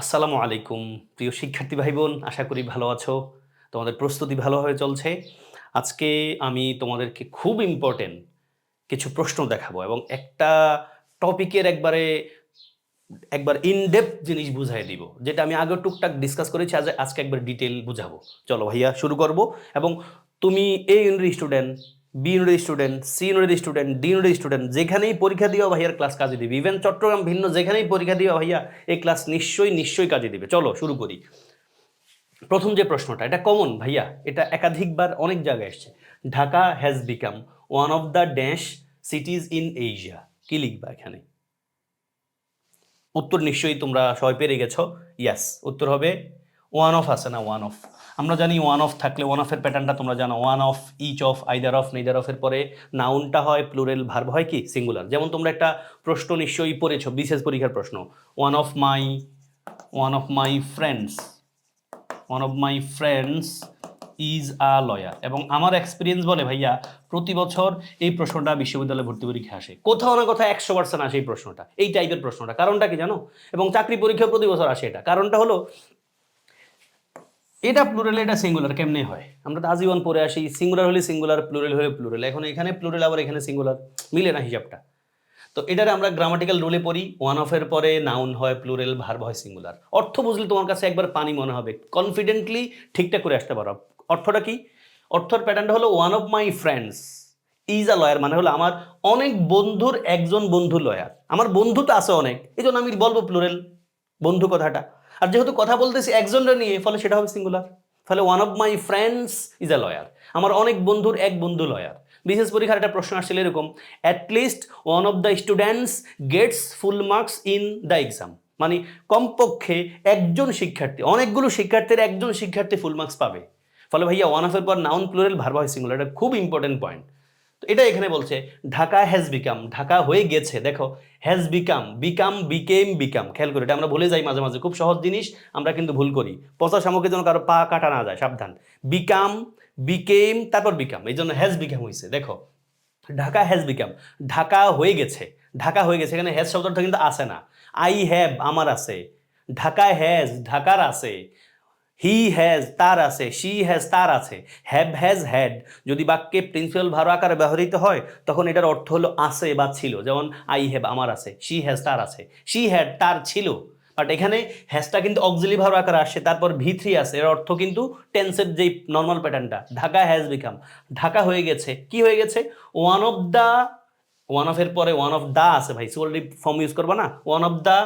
আসসালামু আলাইকুম, প্রিয় শিক্ষার্থী ভাই বোন আশা করি ভালো আছো। তোমাদের প্রস্তুতি ভালোভাবে চলছে। আজকে আমি তোমাদেরকে খুব ইম্পর্টেন্ট কিছু প্রশ্ন দেখাবো এবং একটা টপিকের একবারে, একবার ইনডেপথ জিনিস বুঝাই দিব, যেটা আমি আগে টুকটাক ডিসকাস করেছি, আজ, আজকে একবার ডিটেল বুঝাবো। চলো ভাইয়া, শুরু করব এবং তুমি এ ইউনিটের স্টুডেন্ট বি ইউনিটের স্টুডেন্ট সি ইউনিটের স্টুডেন্ট ডি ইউনিটের স্টুডেন্ট যেখানেই পরীক্ষা দিও ভাইয়ার ক্লাস কাজে দিবে। ইভেন চট্টগ্রাম ভিন্ন যেখানেই পরীক্ষা দিও ভাইয়া এই ক্লাস নিশ্চয়ই নিশ্চয়ই কাজে দিবে। চলো, শুরু করি। প্রথম যে প্রশ্নটা, এটা কমন ভাইয়া, এটা একাধিকবার অনেক জায়গায় এসছে। Dhaka has become one of the dash cities in Asia কি লিখবা এখানে? উত্তর নিশ্চয়ই তোমরা সবাই পেরে গেছো। ইয়াস উত্তর হবে ওয়ান অফ আছে না ওয়ান অফ আমরা জানি ওয়ান অফ থাকলে ওয়ান অফের প্যাটার্নটা তোমরা জানো one of each of either of neither অফের পরে নাউনটা হয় প্লুরেল ভার্ব হয় কি? সিঙ্গুলার যেমন তোমরা একটা প্রশ্ন নিশ্চয়ই পড়েছ, বিশেষ পরীক্ষার প্রশ্ন। One of my one of my friends one of my friends is a lawyer এবং আমার এক্সপিরিয়েন্স বলে, ভাইয়া, প্রতি বছর এই প্রশ্নটা বিশ্ববিদ্যালয়ে ভর্তি পরীক্ষা আসে। কোথাও না কোথাও একশো পার্সেন্ট আসে এই প্রশ্নটা, এই টাইপের প্রশ্নটা। কারণটা কি জানো? এবং চাকরি পরীক্ষা প্রতি বছর আসে এটা। কারণটা হলো এটা প্লুরাল এটা সিঙ্গুলার কেমনে হয়? আমরা তো আজীবন পরে আসি সিঙ্গুলার হলে সিঙ্গুলার প্লুরাল হলে প্লুরাল এখন এখানে প্লুরাল আবার এখানে সিঙ্গুলার মিলে না হিসাবটা। তো এটার আমরা গ্রামাটিক্যাল রুলে পড়ি ওয়ান অফের পরে নাউন হয় প্লুরেল ভার্ব হয় সিঙ্গুলার অর্থ বুঝলে তোমার কাছে একবার পানি মনে হবে। কনফিডেন্টলি ঠিকঠাক করে আসতে পারো। অর্থটা কি? অর্থর প্যাটার্নটা হলো one of my friends is a lawyer মানে হলো আমার অনেক বন্ধুর একজন বন্ধু লয়ার আমার বন্ধু তো আছে অনেক, এই জন্য আমি বলব প্লুরেল বন্ধু কথাটা। আর যেহেতু কথা বলতেছি একজনটা নিয়ে, ফলে সেটা হবে সিঙ্গুলার ফলে one of my friends is a lawyer আমার অনেক বন্ধুর এক বন্ধু লয়ার বিশেষ পরীক্ষার একটা প্রশ্ন আসছিল এরকম at least one of the students gets full marks in the exam মানে কমপক্ষে একজন শিক্ষার্থী, অনেকগুলো শিক্ষার্থীর একজন শিক্ষার্থী ফুল মার্কস পাবে। ফলে ভাইয়া ওয়ান অফের পর নাউন প্লুরাল ভার্ব হয় সিঙ্গুলার এটা খুব ইম্পর্টেন্ট পয়েন্ট তো এটা এখানে বলছে, ঢাকা হ্যাজ বিকাম ঢাকা হয়ে গেছে। দেখো has become become became become খেয়াল করি, এটা আমরা ভুলে যাই মাঝে মাঝে, খুব সহজ জিনিস, আমরা কিন্তু ভুল করি। পচা সামগ্রী যেন কারও পা কাটা না যায়, সাবধান। বিকাম বিকেম তারপর বিকাম এই জন্য হ্যাজ বিকাম হয়েছে দেখো, ঢাকা হ্যাজ বিকাম ঢাকা হয়ে গেছে, ঢাকা হয়ে গেছে, এখানে হ্যাজ শব্দটা কিন্তু আসে না। আই হ্যাভ আমার আছে। ঢাকা হ্যাজ ঢাকার আছে। হি হ্যাজ তার আছে শি হ্যাজ তার আছে হ্যাভ হ্যাজ হ্যাড যদি বাক্যে প্রিন্সিপাল ভার আকারে ব্যবহৃত হয়, তখন এটার অর্থ হলো আছে বা ছিল। যেমন আই হ্যাভ আমার আছে শি হ্যাজ তার আছে। শি হ্যাড তার ছিল। বাট এখানে হ্যাজটা কিন্তু অক্সিলি ভার আকারে আসছে তারপর ভি থ্রি আসে এর অর্থ কিন্তু টেন্সের যেই নর্মাল প্যাটার্নটা ঢাকা হ্যাজ বিকাম ঢাকা হয়ে গেছে। কি হয়ে গেছে? One of the one of এর পরে ওয়ান অফ দা আছে ভাই সোলডি ফর্ম ইউজ করব না? ওয়ান অফ দ্য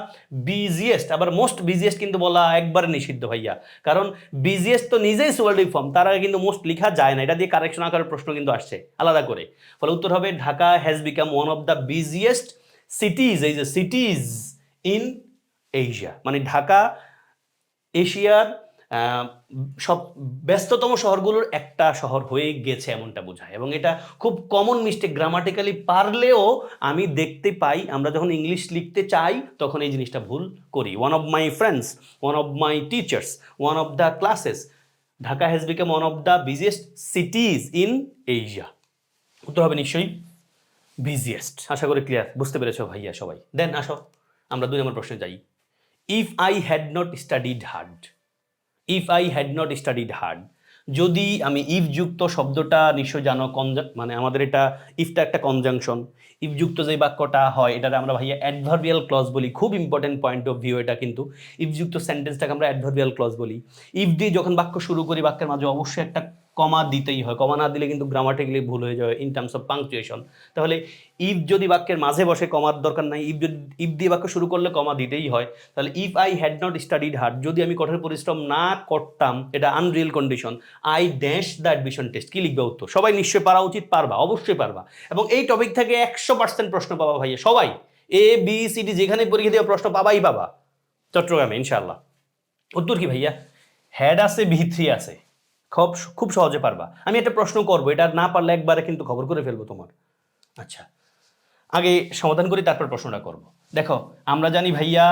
বিজিয়েস্ট আবার মোস্ট বিজিয়েস্ট কিন্তু বলা একবারে নিষিদ্ধ ভাইয়া। কারণ বিজিয়েস্ট তো নিজেই সোলডি ফর্ম তার আগে কিন্তু মোস্ট লেখা যায় না, এটা দিয়ে কারেকশন আকারের প্রশ্ন কিন্তু আসছে, আলাদা করে। ফলে উত্তর হবে, Dhaka has become one of the biggest cities এই যে সিটিজ ইন এশিয়া মানে ঢাকা, এশিয়ার সব ব্যস্ততম শহরগুলোর একটা শহর হয়ে গেছে এমনটা বোঝায়। এবং এটা খুব কমন মিস্টেক গ্রামাটিক্যালি পারলেও আমি দেখতে পাই, আমরা যখন ইংলিশ লিখতে চাই, তখন এই জিনিসটা ভুল করি। One of my friends one of my teachers one of the classes Dhaka has become one of the biggest cities in Asia উত্তর হবে নিশ্চয়ই বিজিয়েস্ট আশা করি ক্লিয়ার বুঝতে পেরেছ ভাইয়া সবাই? দেন আসো, আমরা দুই নম্বর প্রশ্নে যাই। If I had not studied hard if I had not studied hard যদি আমি ইফ যুক্ত শব্দটা নিশ্চয় জানো কনজা মানে আমাদের এটা ইফটা একটা কনজাংশন ইফ যুক্ত যে বাক্যটা হয় এটা আমরা ভাইয়া অ্যাডভার্বিয়াল ক্লজ বলি। খুব ইম্পর্টেন্ট পয়েন্ট অফ ভিউ এটা কিন্তু। ইফ যুক্ত সেন্টেন্সটাকে আমরা অ্যাডভার্বিয়াল ক্লজ বলি। ইফ দিয়ে যখন বাক্য শুরু করি, বাক্যের মাঝে অবশ্যই একটা কমা দিতেই হয়। কমা না দিলে কিন্তু গ্রামাটিক্যালি ভুল হয়ে যাবে ইন টার্মস অফ পাংচুয়েশন তাহলে ইফ যদি বাক্যের মাঝে বসে কমার দরকার নাই ইফ যদি ইফ দিয়ে বাক্য শুরু করলে কমা দিতেই হয়, তাহলে if I had not studied hard যদি আমি কঠোর পরিশ্রম না করতাম, এটা unreal condition I dash the admission test কি লিখবে উত্তর? সবাই নিশ্চয়ই পারা উচিত, পারবা, অবশ্যই পারবা। এবং এই টপিক থেকে একশো পার্সেন্ট প্রশ্ন পাবা ভাইয়া, সবাই। এ বি সি ডি যেখানে পরীক্ষা দেওয়া প্রশ্ন পাবাই পাবা। চট্টগ্রামে ইনশাল্লাহ উত্তর কি ভাইয়া? হ্যাড আছে ভি থ্রি আছে। খুব খুব সহজে পারবা। আমি একটা প্রশ্ন করব, এটা না পারলে একবারে কিন্তু খবর করে ফেলব তোমার। আচ্ছা আগে সমাধান করি, তারপর প্রশ্নটা করব। দেখো, আমরা জানি ভাইয়া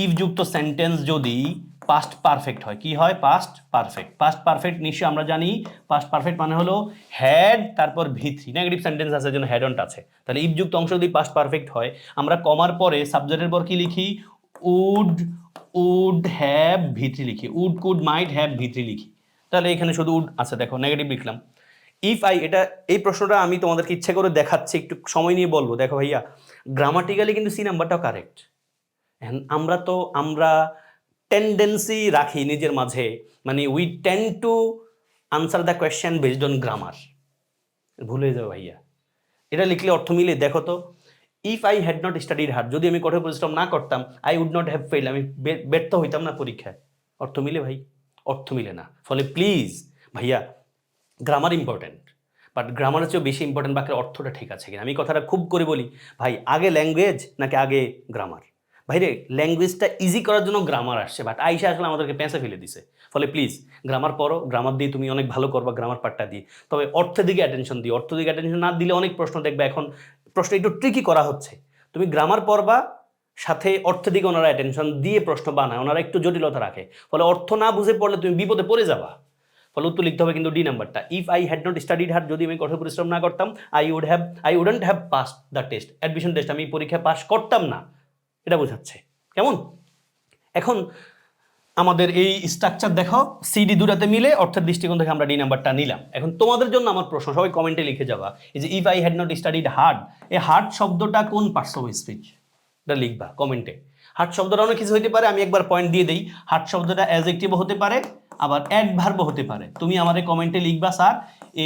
ইফ যুক্ত সেন্টেন্স যদি পাস্ট পারফেক্ট হয়, কি হয়? পাস্ট পারফেক্ট পাস্ট পারফেক্ট নিশ্চয়ই আমরা জানি পাস্ট পারফেক্ট মানে হলো হ্যাড তারপর ভি থ্রি নেগেটিভ সেন্টেন্স আছে, যেন হ্যাড অনটা আছে তাহলে ইফ যুক্ত অংশ যদি পাস্ট পারফেক্ট হয়, আমরা কমার পরে সাবজেক্টের পর কি লিখি? উড উড হ্যাভ ভিত্রি লিখি। Would could might have V three লিখি। তাহলে এখানে শুধু উড আচ্ছা দেখো নেগেটিভ লিখলাম। ইফ আই এটা, এই প্রশ্নটা আমি তোমাদেরকে ইচ্ছে করে দেখাচ্ছি, একটু সময় নিয়ে বলব। দেখো ভাইয়া গ্রামাটিক্যালি কিন্তু সি নাম্বারটাও কারেক্ট আমরা তো, আমরা টেন্ডেন্সি রাখি নিজের মাঝে। মানে we tend to answer the question based on grammar ভুলে যাবে ভাইয়া। এটা লিখলে অর্থ মিলে, দেখো তো। If I had not studied hard যদি আমি কঠোর পরিশ্রম না করতাম I would not have fail আমি ব্যর্থ হইতাম না পরীক্ষায়। অর্থ মিলে ভাই। অর্থ মিলে না। ফলে প্লিজ ভাইয়া গ্রামার ইম্পর্ট্যান্ট বাট গ্রামারের চেয়েও বেশি ইম্পর্ট্যান্ট বাক্যের অর্থটা ঠিক আছে কিনা। আমি কথাটা খুব করে বলি, ভাই, আগে ল্যাঙ্গুয়েজ নাকি আগে গ্রামার ভাইরে ল্যাঙ্গুয়েজটা ইজি করার জন্য গ্রামার আসছে বাট আইসা আসলে আমাদেরকে পেঁচে ফেলে দিছে। ফলে প্লিজ গ্রামার পড়ো গ্রামার দিয়ে তুমি অনেক ভালো করবা গ্রামার পার্টটা দিয়ে। তবে অর্থের দিকে অ্যাটেনশন দিও। অর্থ দিকে অ্যাটেনশন না দিলে অনেক প্রশ্ন দেখবে। এখন প্রশ্ন একটু ট্রিকি করা হচ্ছে। তুমি গ্রামার পড়বা সাথে অর্থের দিকে ওনারা অ্যাটেনশন দিয়ে প্রশ্ন বানায়, ওনারা একটু জটিলতা রাখে। ফলে অর্থ না বুঝে পড়লে তুমি বিপদে পড়ে যাবা। ফলে উত্তর লিখতে হবে কিন্তু ডি নাম্বারটা if I had not studied hard যদি আমি কঠোর পরিশ্রম না করতাম I would have I wouldn't have pass the test admission test আমি পরীক্ষায় পাস করতাম না। এটা বোঝাচ্ছে। কেমন? এখন আমাদের এই স্ট্রাকচার দেখো সিডি দুটাতে মিলে অর্থের দৃষ্টিকোণ থেকে আমরা ডি নাম্বারটা নিলাম। এখন তোমাদের জন্য আমার প্রশ্ন, সবাই কমেন্টে লিখে যাবা। এই যে if I had not studied hard এই হার্ড শব্দটা কোন পার্টস অফ স্পিচ এটা লিখবা, কমেন্টে। হার্ড শব্দটা অনেক কিছু হতে পারে, আমি একবার পয়েন্ট দিয়ে দিই। হার্ড শব্দটা অ্যাজেক্টিভও হতে পারে, আবার অ্যাডভার্বও হতে পারে। তুমি আমাদের কমেন্টে লিখবা, স্যার,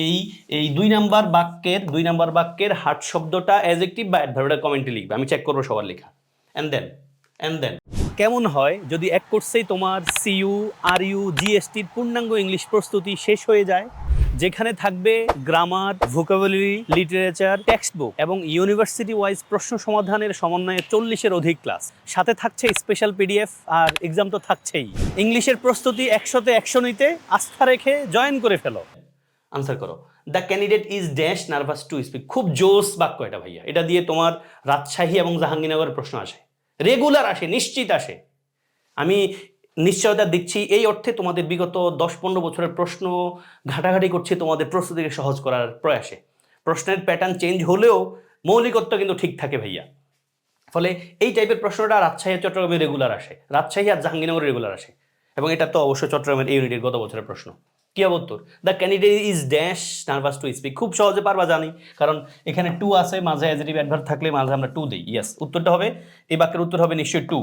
এই এই দুই নাম্বার বাক্যের, দুই নাম্বার বাক্যের হার্ড শব্দটা অ্যাজেক্টিভ বা অ্যাডভার্বটা কমেন্টে লিখবে, আমি চেক করব সবার লেখা। অ্যান্ড দেন অ্যান্ড দেন কেমন হয় যদি এক কোর্সেই তোমার সিইউ আর ইউ জিএসটির পূর্ণাঙ্গ ইংলিশ প্রস্তুতি শেষ হয়ে যায়? যেখানে থাকবে grammar vocabulary literature text book এবং ইউনিভার্সিটি ওয়াইজ প্রশ্ন সমাধানের সমন্বয়ে চল্লিশের অধিক ক্লাস সাথে থাকছে স্পেশাল পিডিএফ আর এক্সাম তো থাকছেই। ইংলিশের প্রস্তুতি একশোতে একশো নিতে আস্থা রেখে জয়েন করে ফেলো। আনসার করো। The candidate is dash nervous to speak খুব জোস বাক্য এটা ভাইয়া। এটা দিয়ে তোমার রাজশাহী এবং জাহাঙ্গীরনগরের প্রশ্ন আসে। রেগুলার আসে, নিশ্চিত আসে। আমি নিশ্চয়তা দিচ্ছি। এই অর্থে তোমাদের বিগত দশ পনেরো বছরের প্রশ্ন ঘাটাঘাটি করছে তোমাদের প্রস্তুতিকে সহজ করার প্রয়াসে। প্রশ্নের প্যাটার্ন চেঞ্জ হলেও মৌলিকত্ব কিন্তু ঠিক থাকে ভাইয়া। ফলে এই টাইপের প্রশ্নটা রাজশাহী চট্টগ্রামে রেগুলার আসে। রাজশাহী আর জাহাঙ্গীরনগরে রেগুলার আসে। এবং এটা তো অবশ্যই চট্টগ্রামের ইউনিটের গত বছরের প্রশ্ন। কি হবে উত্তর the candidate is dash nervous to speak খুব সহজে পারবা জানি। কারণ এখানে টু আছে, মাঝে অ্যাজিটিভ অ্যাডভার্ব থাকলে মাঝে আমরা টু দিই। ইয়েস উত্তরটা হবে, এই বাক্যের উত্তর হবে নিশ্চয়ই টু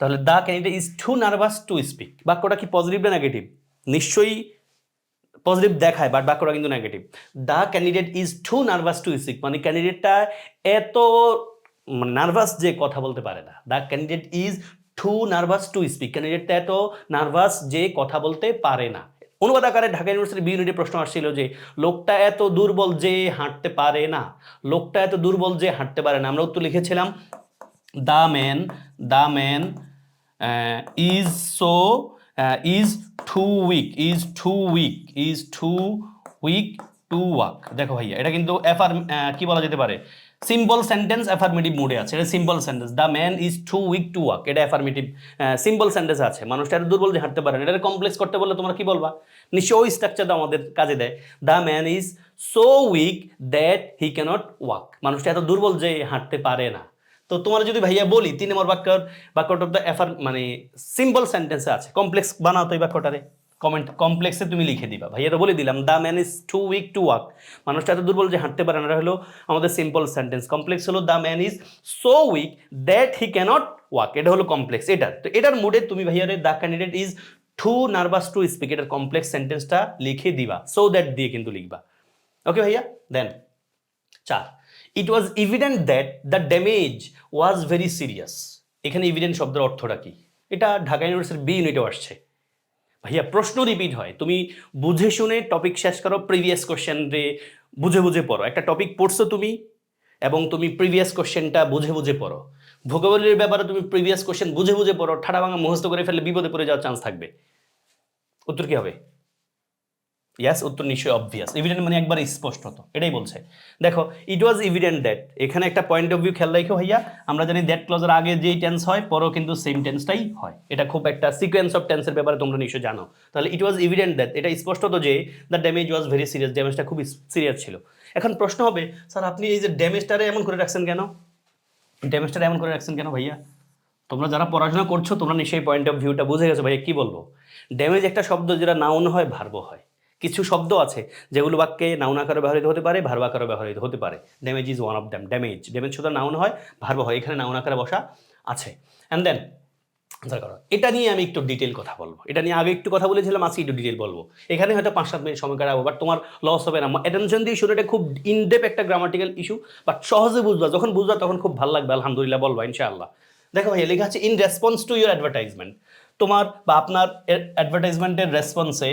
তাহলে the candidate is too nervous to speak বাক্যটা কি পজিটিভ না নেগেটিভ নিশ্চয়ই পজিটিভ দেখায় বাট বাক্যটা কিন্তু negative the candidate is too nervous to speak মানে ক্যান্ডিডেটটা এত নার্ভাস যে কথা বলতে পারে না। The candidate is too nervous to speak ক্যান্ডিডেটটা এত নার্ভাস যে কথা বলতে পারে না। অনুবাদ আকারে ঢাকা ইউনিভার্সিটি বি ইউনিটে প্রশ্ন আসছিল যে, লোকটা এত দুর্বল যে হাঁটতে পারে না। লোকটা এত দুর্বল যে হাঁটতে পারে না। আমরা উত্তর লিখেছিলাম the man the man is so is too weak is too weak is too weak to walk দেখো ভাইয়া, এটা কিন্তু এফার কি বলা যেতে পারে? সিম্পল সেন্টেন্স অ্যাফার্মেটিভ মুডে আছে। এটা simple sentence the man is too weak to walk এটা অ্যাফার্মেটিভ সিম্পল সেন্টেন্স আছে। মানুষটা এত দুর্বল যে হাঁটতে পারে না। এটা কমপ্লেক্স করতে বললে তোমরা কি বলবা? নিশ্চয়ই ওই স্ট্রাকচারটা আমাদের কাজে দেয়। The man is so weak that he can't walk মানুষটা এত দুর্বল যে হাঁটতে পারে না। তো তোমার যদি ভাইয়া বলি, তিন নম্বর বাক্যর, বাক্যটা তো এফার মানে সিম্পল সেন্টেন্সে আছে। কমপ্লেক্স বানাও তো এই বাক্যটারে। কমেন্ট কমপ্লেক্সে তুমি লিখে দিবা। ভাইয়া তো বলে দিলাম the man is too weak to walk মানুষটা এত দুর্বল যে হাঁটতে পারে না। হলো আমাদের সিম্পল সেন্টেন্স কমপ্লেক্স হলো the man is so weak that he can't walk এটা হলো কমপ্লেক্স এটা, তো এটার মুডে তুমি ভাইয়ারে the candidate is too nervous to speak এটার কমপ্লেক্স সেন্টেন্সটা লিখে দিবা। সো দ্যাট দিয়ে কিন্তু লিখবা। ওকে ভাইয়া? দেন চার। It was evident that the damage was very serious এখানে ইভিডেন্ট শব্দের অর্থটা কি? এটা ঢাকা ইউনিভার্সিটির বি ইউনিটেও আসছে। ভাইয়া, প্রশ্ন রিপিট হয়। তুমি বুঝে শুনে টপিক শেষ করো প্রিভিয়াস কোশ্চেন রে বুঝে বুঝে পড়ো। একটা টপিক পড়ছো তুমি এবং তুমি প্রিভিয়াস কোশ্চেনটা বুঝে বুঝে পড়ো। ভোকাবুলারির ব্যাপারে তুমি প্রিভিয়াস কোশ্চেন বুঝে বুঝে পড়ো, ঠাডা ভাঙা মুখস্থ করে ফেলে বিপদে পড়ে যাওয়ার চান্স থাকবে। উত্তর কি হবে? ইয়াস উত্তর নিশ্চয়ই অবভিয়াস ইভিডেন্ট মানে একবার স্পষ্টত। এটাই বলছে। দেখো ইট ওয়াজ ইভিডেন্ট দ্যাট এখানে একটা পয়েন্ট অফ ভিউ খেয়াল রাখো ভাইয়া। আমরা জানি দ্যাট ক্লজের আগে যেই টেন্স হয়, পরও কিন্তু সেম টেন্সটাই হয়। এটা খুব একটা সিকোয়েন্স অফ টেন্সের ব্যাপারে তোমরা নিশ্চয়ই জানো। তাহলে ইট ওয়াজ ইভিডেন্ট দ্যাট এটা স্পষ্ট হতো যে the damage was very serious ড্যামেজটা খুব সিরিয়াস ছিল। এখন প্রশ্ন হবে, স্যার আপনি এই যে ড্যামেজটারে এমন করে রাখছেন কেন? ড্যামেজটারে এমন করে রাখছেন কেন ভাইয়া? তোমরা যারা পড়াশোনা করছ, তোমরা নিশ্চয়ই পয়েন্ট অফ ভিউটা বুঝে গেছো ভাইয়া। কি বলব? ড্যামেজ একটা শব্দ যেটা নাউন হয় ভার্ব হয়। কিছু শব্দ আছে যেগুলো বাক্যে নাউন আকারে ব্যবহৃত হতে পারে ভার্ব আকারে ব্যবহৃত হতে পারে। Damage is one of them damage damage শুধু নাউন হয় ভার্ব হয়। এখানে নাউন আকারে বসা আছে। অ্যান্ড দেন আনসার করো। এটা নিয়ে আমি একটু ডিটেল কথা বলব। এটা নিয়ে আগে একটু কথা বলেছিলাম, আজকে একটু ডিটেল বলব। এখানে হয়তো পাঁচ সাত মিনিট সময় কাটাবো বাট তোমার লস হবে না। অ্যাটেনশন দিয়ে শুনে এটা খুব ইনডেপ একটা গ্রামাটিক্যাল ইস্যু বাট সহজে বুঝবা। যখন বুঝবা, তখন খুব ভালো লাগবে। আলহামদুলিল্লাহ, বলবা, ইনশাআল্লাহ। দেখো ভাই লেখা আছে in response to your advertisement তোমার বা আপনার অ্যাডভার্টাইজমেন্টের রেসপন্সে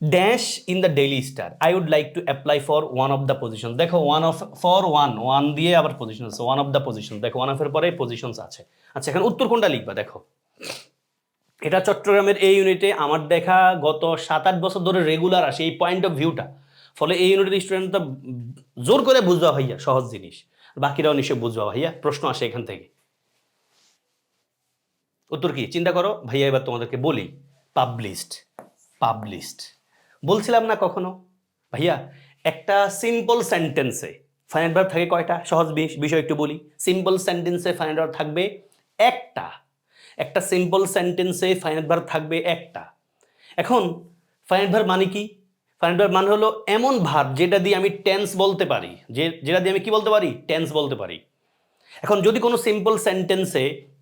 dash in the Daily Star I would like to apply for one of the position দেখো one of for one one দিয়ে আবার পজিশন আছে। ওয়ান অফ দ্য পজিশন দেখো ওয়ান অফের পরে পজিশনস আছে। আচ্ছা এখানে উত্তর কোনটা লিখবা? দেখো। এটা চট্টগ্রামের এই ইউনিটে আমার দেখা গত সাত আট বছর ধরে রেগুলার আসে এই পয়েন্ট অফ ভিউটা ফলে এই ইউনিটের স্টুডেন্টটা জোর করে বুঝবা ভাইয়া, সহজ জিনিস। বাকিরাও নিশ্চয় বুঝবা ভাইয়া, প্রশ্ন আসে এখান থেকে। উত্তর কি? চিন্তা করো, ভাইয়া এবার তোমাদেরকে বলি। পাবলিশড পাবলিশড বলছিলাম না কখনো? ভাইয়া, একটা সিম্পল সেন্টেন্সে ফাইনাল ভার্ব থাকে কয়টা? সহজ বিষ- বিষয় একটু বলি। সিম্পল সেন্টেন্সে ফাইনাল ভার্ব থাকবে একটা। একটা সিম্পল সেন্টেন্সে ফাইনাল ভার্ব থাকবে একটা। এখন ফাইনাল ভার্ব মানে কি? ফাইনাল ভার্ব মানে হলো এমন ভার্ব যেটা দিয়ে আমি টেন্স বলতে পারি। যে যেটা দিয়ে আমি কি বলতে পারি? টেন্স বলতে পারি। এখন যদি কোনো সিম্পল সেন্টেন্সে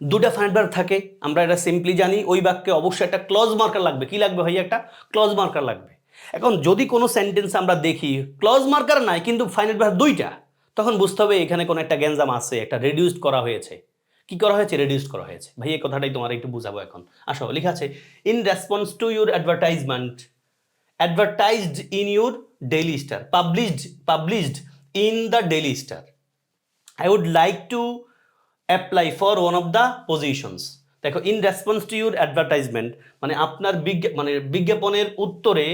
দুটা ফাইনাল ভার্ব থাকে, আমরা এটা সিম্পলি জানি, ওই বাক্যে অবশ্যই একটা ক্লজ মার্কার লাগবে। কি লাগবে ভাই একটা? ক্লজ মার্কার লাগবে। এখন যদি কোনো সেন্টেন্স আমরা দেখি ক্লজ মার্কার নাই, কিন্তু ফাইনাল ভার্ব দুইটা, তখন বুঝতে হবে এখানে কোনো একটা গ্যাঞ্জাম আছে, একটা রেডিউসড করা হয়েছে। কি করা হয়েছে? রেডিউস করা হয়েছে। ভাই এই কথাটাই তোমার একটু বুঝাবো এখন। আসো, লেখা আছে in response to your advertisement advertised in your daily star published published in the Daily Star I would like to apply for one of the positions দেখো in response to your advertisement মানে আপনার বিজ্ঞা মানে বিজ্ঞাপনের উত্তরে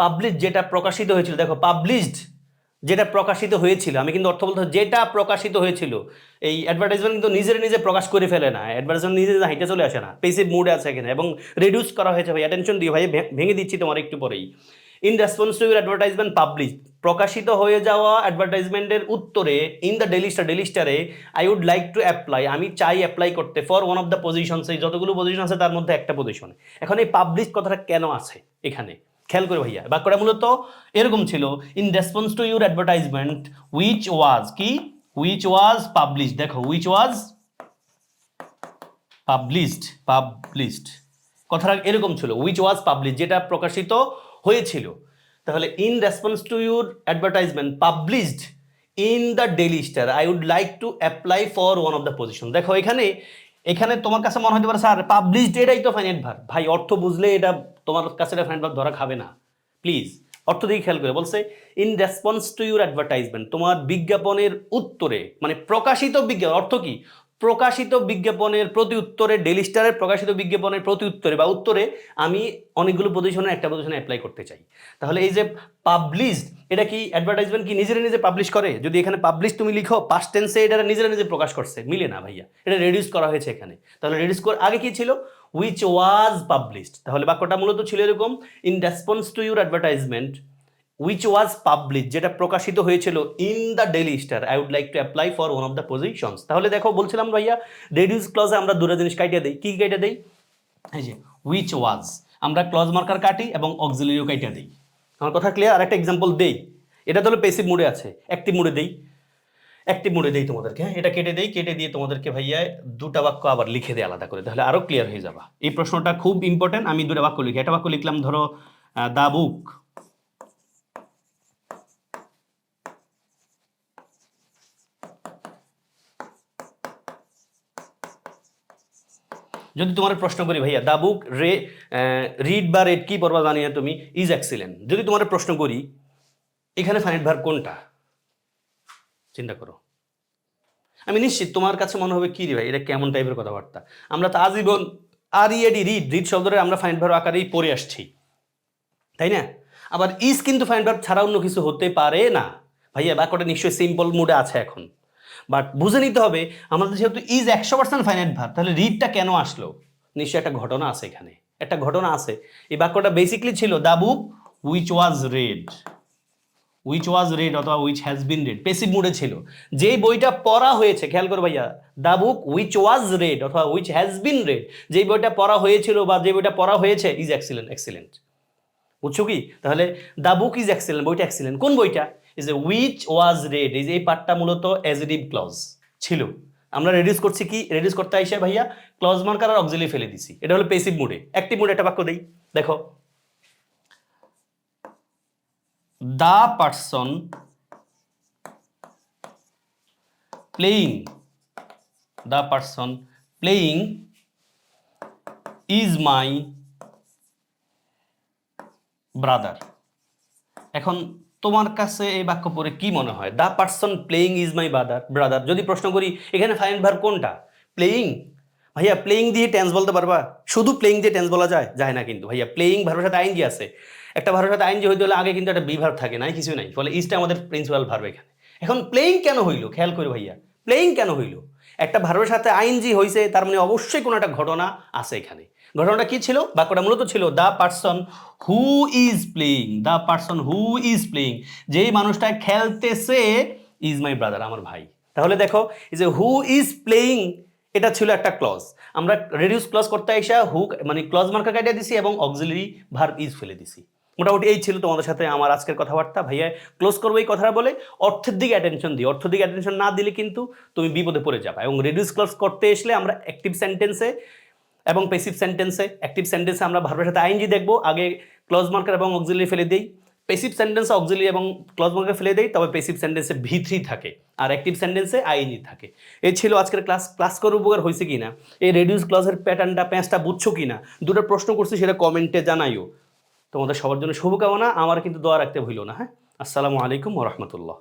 publish যেটা প্রকাশিত হয়েছিল, দেখো পাবলিশড যেটা প্রকাশিত হয়েছিল, আমি কিন্তু অর্থ বলতে যেটা প্রকাশিত হয়েছিল, এই অ্যাডভার্টাইজমেন্ট কিন্তু নিজের নিজে প্রকাশ করে ফেলে না। অ্যাডভার্টাইজমেন্ট নিজে নিজে হাইটে চলে আসে না পেসিভ মুডে আছে এখানে, এবং রিডিউস করা হয়েছে ভাই অ্যাটেনশন দিয়ে ভাই, ভেঙে দিচ্ছি তোমার একটু পরেই। In response to your advertisement publish প্রকাশিত হয়ে যাওয়া অ্যাডভার্টাইজমেন্টের উত্তরে in the Daily Star Daily স্টারে I would like to apply আমি চাই অ্যাপ্লাই করতে for one of the positions এই যতগুলো পজিশন আছে তার মধ্যে একটা পজিশন এখন এই পাবলিশ কথাটা কেন আছে এখানে? খেয়াল করে ভাইয়া, বাক্যটা মূলত এরকম ছিল in response to your advertisement which was কি? উইচ ওয়াজ পাবলিশ দেখো উইচ ওয়াজ পাবলিশড পাবলিশড কথাটা এরকম ছিল উইচ ওয়াজ পাবলিশ যেটা প্রকাশিত হয়েছিল। তাহলে in response to your advertisement published in the Daily Star I would like to apply for one of the position দেখো, এখানে এখানে তোমার কাছে মনে হতে পারে, স্যার পাবলিশড এটাই তো ফাইনাল ভার ভাই, অর্থ বুঝলে এটা তোমার কাছে এটা ফাইনাল ভার ধরা খাবে না। প্লিজ অর্থ দিয়ে খেয়াল করে, বলছে in response to your advertisement তোমার বিজ্ঞাপনের উত্তরে মানে প্রকাশিত বিজ্ঞাপন, অর্থ কি? প্রকাশিত বিজ্ঞাপনের প্রতি উত্তরে ডেলি স্টারের প্রকাশিত বিজ্ঞাপনের প্রতি উত্তরে বা উত্তরে আমি অনেকগুলো পজিশনে একটা পজিশনে অ্যাপ্লাই করতে চাই। তাহলে এই যে পাবলিশড এটা কি অ্যাডভার্টাইজমেন্ট কি নিজেরা নিজে পাবলিশ করে? যদি এখানে পাবলিশ তুমি লিখো পাস্ট টেন্সে এটা নিজেরা নিজে প্রকাশ করছে, মিলে না ভাইয়া। এটা রেডিউস করা হয়েছে এখানে। তাহলে রেডিউস করে আগে কি ছিল? উইচ ওয়াজ পাবলিশড তাহলে বাক্যটা মূলত ছিল এরকম in response to your advertisement which was publish যেটা প্রকাশিত হয়েছিল in the Daily Star I would like to apply for one of the positions তাহলে দেখো বলছিলাম ভাইয়া রেডিউস ক্লজে আমরা দুটো জিনিস কাটিয়ে দিই। কি কাটিয়ে দিই? এই যে উইচ ওয়াজ আমরা ক্লজ মার্কার কাটি এবং অক্সিলিও কাটিয়ে দিই। আমার কথা ক্লিয়ার আর একটা এক্সাম্পল দেই। এটা তাহলে পেসিভ মুডে আছে। অ্যাক্টিভ মুডে দেই। অ্যাক্টিভ মুডে দেই তোমাদেরকে হ্যাঁ? এটা কেটে দেই, কেটে দিয়ে তোমাদেরকে ভাইয়া দুটা বাক্য আবার লিখে দেয় আলাদা করে। তাহলে আরও ক্লিয়ার হয়ে যাবা। এই প্রশ্নটা খুব ইম্পর্টেন্ট আমি দুটা বাক্য লিখি। একটা বাক্য লিখলাম, ধরো দা বুক যদি তোমার প্রশ্ন করি ভাইয়া দা বুক রে রিড বা রেড কি পড়বা জানি না তুমি ইজ এক্সিলেন্ট যদি তোমার প্রশ্ন করি, এখানে ফাইনাল ভার কোনটা? চিন্তা করো। আমি নিশ্চিত তোমার কাছে মনে হবে কি রে ভাই, এটা কেমন টাইপের কথাবার্তা? আমরা তো আজীবন আর ইএডি রিড রিড শব্দটা আমরা ফাইন ভার আকারেই পড়ে আসছি। তাই না? আবার ইজ কিন্তু ফাইন ভার্ব ছাড়া অন্য কিছু হতে পারে না। ভাইয়া, বাক্যটা নিশ্চয়ই সিম্পল মুডে আছে এখন। বাট বুঝে নিতে হবে, আমাদের যেহেতু ইজ একশো পার্সেন্ট ফাইনাইট ভার্ব তাহলে রিডটা কেন আসলো? নিশ্চয়ই একটা ঘটনা আছে এখানে। একটা ঘটনা আছে। এই বাক্যটা বেসিকলি ছিল the book which was read which was read অথবা which has been read passive মুডে ছিল। যেই বইটা পড়া হয়েছে, খেয়াল করো ভাইয়া the book which was read অথবা উইচ হ্যাজ বিন রেড যেই বইটা পড়া হয়েছিল বা যে বইটা পড়া হয়েছে ইজ এক্সিলেন্ট এক্সিলেন্ট বুঝছ কি? তাহলে দ্য বুক ইজ এক্সিলেন্ট বইটা এক্সিলেন্ট কোন বইটা? Is a which was read এই যে এই পার্টটা মূলত অ্যাজিটিভ ক্লজ ছিল। আমরা রেডিউস করছি কি? রেডিউস করতে আইসে ভাইয়া ক্লজ মার্কার আর অক্সিলি ফেলে দিছি। এটা হলো পেসিভ মুডে অ্যাক্টিভ মুডে একটা বাক্য দেই। দেখো। The person playing the person playing is my brother এখন তোমার কাছে এই বাক্য পড়ে কি মনে হয়? The person playing is my brother brother যদি প্রশ্ন করি, এখানে ফাইন ভার কোনটা? প্লেয়িং ভাইয়া প্লেয়িং দিয়ে টেন্স বলতে পারবা? শুধু প্লেয়িং দিয়ে টেন্স বলা যায়? যায় না কিন্তু, ভাইয়া প্লেয়িং ভার্বের সাথে আইনজি আছে। একটা ভার্বের সাথে আইনজি হইতে হলে আগে কিন্তু একটা বিভার থাকে, নাই কিছু নাই। ফলে ইজটা আমাদের প্রিন্সিপাল ভার্ব এখানে। এখন প্লেয়িং কেন হইল? খেয়াল করে ভাইয়া। প্লেয়িং কেন হইল? একটা ভার্বের সাথে আইনজি হইছে, তার মানে অবশ্যই কোনো একটা ঘটনা আছে এখানে। ঘটনাটা কি ছিল? বাক্যটা মূলত ছিল the person who is playing the person who is playing যেই মানুষটা খেলতেছে ইজ মাই ব্রাদার আমার ভাই. তাহলে দেখো যে হু ইজ প্লেয়িং এটা ছিল একটা ক্লজ আমরা রেডিউস ক্লজ করতে আইসা হু মানে ক্লজ মার্কার কাটিয়ে দিছি এবং অক্সিলারি ভার্ব ইজ ফেলে দিছি। মোটামুটি এই ছিল তোমাদের সাথে আমার আজকের কথাবার্তা। ভাইয়া ক্লোজ করব এই কথাটা বলে অর্থের দিকে অ্যাটেনশন দিই অর্থের দিকে অ্যাটেনশন না দিলে কিন্তু তুমি বিপদে পড়ে যাবে এবং রেডিউস ক্লজ করতে এসলে আমরা অ্যাক্টিভ সেন্টেন্সে এবং পেসিভ সেন্টেন্সে অ্যাক্টিভ সেন্টেন্সে আমরা ভার্বের সাথে আইনজি দেখব। আগে ক্লজ মার্কার এবং অক্সিলারি ফেলে দিই। পেসিভ সেন্টেন্সে অক্সিলারি এবং ক্লজ মার্কার ফেলে দেই, তবে পেসিভ সেন্টেন্সে ভি থ্রি থাকে আর অ্যাক্টিভ সেন্টেন্সে আইএনজি থাকে। এই ছিল আজকের ক্লাস ক্লাস করে উপকার হয়েছে কি না এই রেডিউস ক্লজের প্যাটার্নটা প্যাঁচটা বুঝছ কি না দুটো প্রশ্ন করছি সেটা কমেন্টে জানাইও। তোমাদের সবার জন্য শুভকামনা, আমার কিন্তু দোয়া রাখতে ভুলো না হ্যাঁ? আসসালামু আলাইকুম রহমতুল্লাহ।